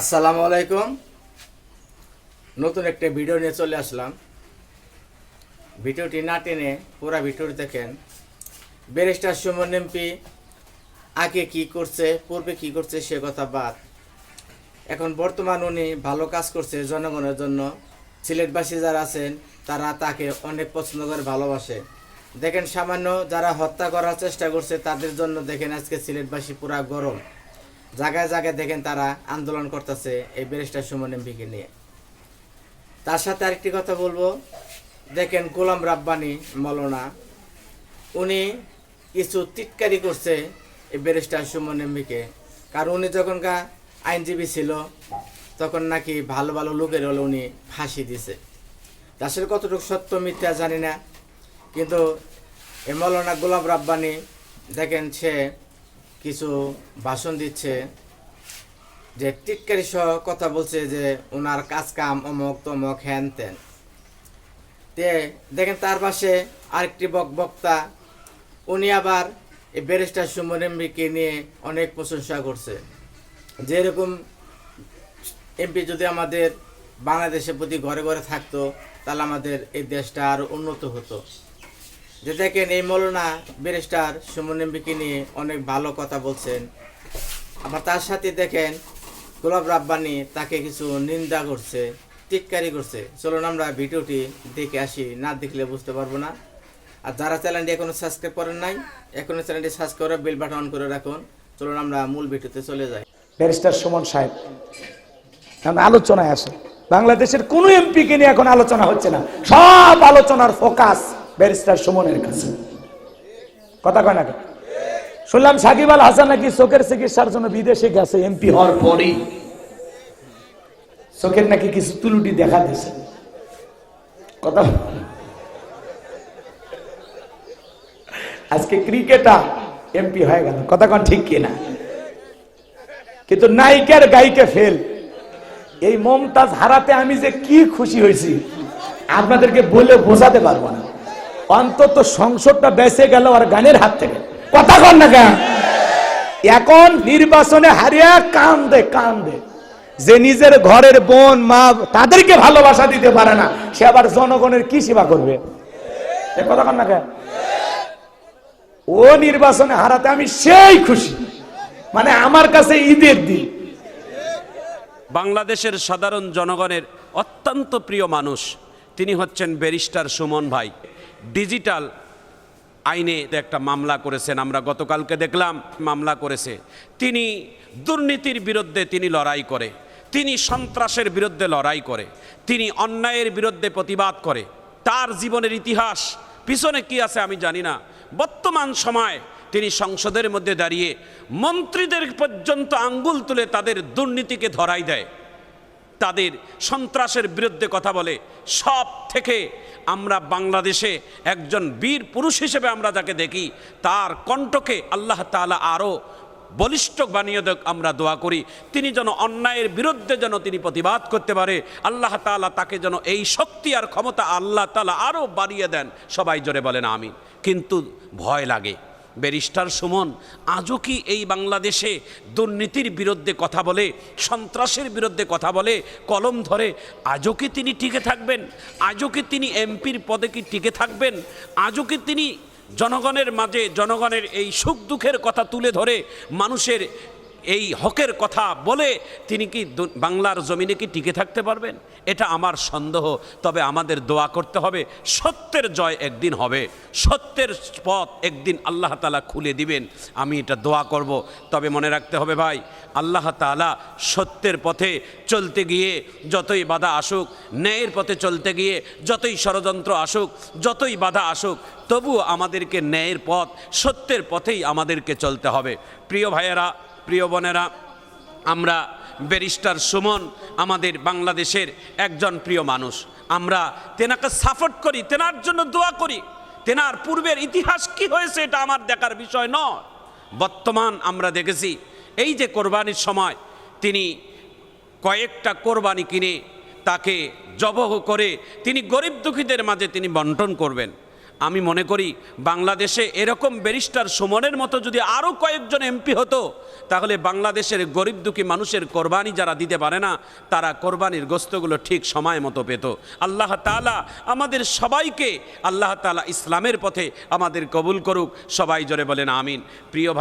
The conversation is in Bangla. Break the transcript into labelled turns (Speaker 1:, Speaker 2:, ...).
Speaker 1: আসসালামু আলাইকুম। নতুন একটা ভিডিও নিয়ে চলে আসলাম। ভিডিওটি না টেনে পুরো ভিডিওটি দেখেন। ব্যারিস্টার সুমন এমপি আগে কি করছে, পূর্বে কি করছে সে কথা বাদ। এখন বর্তমান উনি ভালো কাজ করছে জনগণের জন্য। সিলেটবাসী যারা আছেন, তারা তাকে অনেক পছন্দ করে, ভালোবাসে। দেখেন, সামান্য যারা হত্যা করার চেষ্টা করছে, তাদের জন্য দেখেন আজকে সিলেটবাসী পুরা গরম। জায়গায় জায়গায় দেখেন তারা আন্দোলন করতেছে, এই ব্যারিস্টার সুমন এমপিকে নিয়ে। তার সাথে আরেকটি কথা বলব। দেখেন গোলাম রাব্বানি মলনা, উনি কিছু টিটকারি করছে এই ব্যারিস্টার সুমন এমপিকে কারণ উনি যখন গা আইনজীবী ছিল, তখন নাকি ভালো ভালো লোকের হলে উনি ফাঁসি দিছে। আসলে কতটুকু সত্য মিথ্যা জানি না। কিন্তু এ মলনা গোলাম রাব্বানি, দেখেন সে কিছু ভাষণ দিচ্ছে, যে টিটকারি সহ কথা বলছে যে ওনার কাজ কাম অমক তমক হ্যান ত্যান তে দেখেন তার পাশে আরেকটি বক বক্তা, উনি আবার এই ব্যারিস্টার সুমন নিয়ে অনেক প্রশংসা করছে। যেরকম এমপি যদি আমাদের বাংলাদেশের প্রতি ঘরে ঘরে থাকতো, তাহলে আমাদের এই দেশটা আরও উন্নত হতো। যে দেখেন এই মৌলানা ব্যারিস্টার সুমন নিয়ে অনেক ভালো কথা বলছেন। আবার তার সাথে দেখেন গোলাপ রাব্বানি তাকে কিছু নিন্দা করছে, টিটকারি করছে। চলুন আমরা ভিডিওটি দেখে আসি, না দেখলে বুঝতে পারব না। আর যারা চ্যানেলটি এখনও সাবস্ক্রাইব করেন নাই এখনও চ্যানেলটি সাবস্ক্রাইব করে বেল বাটন অন করে রাখুন। চলুন আমরা মূল ভিডিওতে চলে যাই।
Speaker 2: ব্যারিস্টার সুমন সাহেব এখন আলোচনায় আসে। বাংলাদেশের কোন এমপিকে নিয়ে এখন আলোচনা হচ্ছে না। সব আলোচনার ফোকাস ব্যারিস্টার সুমনের কাছে। কথা কয় না শুনলাম সাকিব আল হাসান নাকি চোখের চিকিৎসার জন্য বিদেশে গেছে, এমপি হওয়ার পরই। চোখের নাকি কিছু তুলুটি দেখা দিয়েছে। কথা আজকে ক্রিকেটার এমপি হয়ে গেল। কথা কন ঠিক কিনা? কিন্তু নায়িকার গায়িকা ফেল এই মমতাজ হারাতে আমি যে কি খুশি হয়েছি, আপনাদেরকে বলে বোঝাতে পারব না। অন্তত সংসদটা বেঁচে গেল আর গানের হাত থেকে। কথা কন না কেন? এখন নির্বাচনে হারিয়ে কান্দে কান্দে। যে নিজের ঘরের বোন, মা, তাদেরকে ভালোবাসা দিতে পারে না, সে আবার জনগণের কি সেবা করবে? কথা না কেন? ও নির্বাচনে হারাতে আমি সেই খুশি। মানে আমার কাছে ঈদের দিন।
Speaker 3: বাংলাদেশের সাধারণ জনগণের অত্যন্ত প্রিয় মানুষ, তিনি হচ্ছেন ব্যারিস্টার সুমন ভাই। ডিজিটাল আইনে একটা মামলা করেছেন, আমরা গতকালকে দেখলাম মামলা করেছে। তিনি দুর্নীতির বিরুদ্ধে তিনি লড়াই করে, তিনি সন্ত্রাসের বিরুদ্ধে লড়াই করে, তিনি অন্যায়ের বিরুদ্ধে প্রতিবাদ করে। তার জীবনের ইতিহাস, পিছনে কি আছে আমি জানি না। বর্তমান সময় তিনি সংসদের মধ্যে দাঁড়িয়ে মন্ত্রীদের পর্যন্ত আঙ্গুল তুলে তাদের দুর্নীতিকে ধরাই দেয়। তাদের সন্ত্রাসের বিরুদ্ধে কথা বলে। সব থেকে আমরা বাংলাদেশে একজন বীর পুরুষ হিসেবে আমরা যাকে দেখি, তার কণ্ঠকে আল্লাহ তাআলা আরও বলিষ্ঠ বানিয়ে দেখ আমরা দোয়া করি। তিনি যেন অন্যায়ের বিরুদ্ধে যেন তিনি প্রতিবাদ করতে পারে, আল্লাহ তাআলা তাকে যেন এই শক্তি আর ক্ষমতা আল্লাহ তালা আরও বাড়িয়ে দেন। সবাই জোরে বলেন আমি কিন্তু ভয় লাগে। ব্যারিস্টার সুমন, আজও কি এই বাংলাদেশে দুর্নীতির বিরুদ্ধে কথা বলে, সন্ত্রাসের বিরুদ্ধে কথা বলে, কলম ধরে? আজও কি তিনি টিকে থাকবেন? আজও কি তিনি এমপির পদে কি টিকে থাকবেন? আজও কি তিনি জনগণের মাঝে, জনগণের এই সুখ দুঃখের কথা তুলে ধরে, মানুষের এই হকের কথা বলে তিনি কি বাংলার জমিনে কি টিকে থাকতে পারবেন? এটা আমার সন্দেহ। তবে আমাদের দোয়া করতে হবে, সত্যের জয় একদিন হবে। সত্যের পথ একদিন আল্লাহ তালা খুলে দিবেন। আমি এটা দোয়া করব। তবে মনে রাখতে হবে ভাই, আল্লাহ তালা সত্যের পথে চলতে গিয়ে যতই বাধা আসুক, ন্যায়ের পথে চলতে গিয়ে যতই ষড়যন্ত্র আসুক, যতই বাধা আসুক, তবুও আমাদেরকে ন্যায়ের পথ, সত্যের পথেই আমাদেরকে চলতে হবে। প্রিয় ভাইয়েরা প্রিয় বোনেরা, আমরা ব্যারিস্টার সুমন আমাদের বাংলাদেশের একজন প্রিয় মানুষ। আমরা তেনাকে সাপোর্ট করি, তেনার জন্য দোয়া করি। তেনার পূর্বের ইতিহাস কি হয়েছে এটা আমার দেখার বিষয় নয়। বর্তমান আমরা দেখেছি, এই যে কোরবানির সময় তিনি কয়েকটা কোরবানি কিনে তাকে জবহ করে তিনি গরিব দুঃখীদের মাঝে তিনি বন্টন করবেন। আমি মনে করি বাংলাদেশে এরকম ব্যারিস্টার সুমনের মতো যদি আরও কয়েকজন এমপি হতো, তাহলে বাংলাদেশের গরিব দুঃখী মানুষের কোরবানি যারা দিতে পারে না, তারা কোরবানির গোস্তগুলো ঠিক সময় মতো পেত। আল্লাহ তালা আমাদের সবাইকে, আল্লাহ তালা ইসলামের পথে আমাদের কবুল করুক। সবাই জোরে বলেন আমিন। প্রিয় ভাই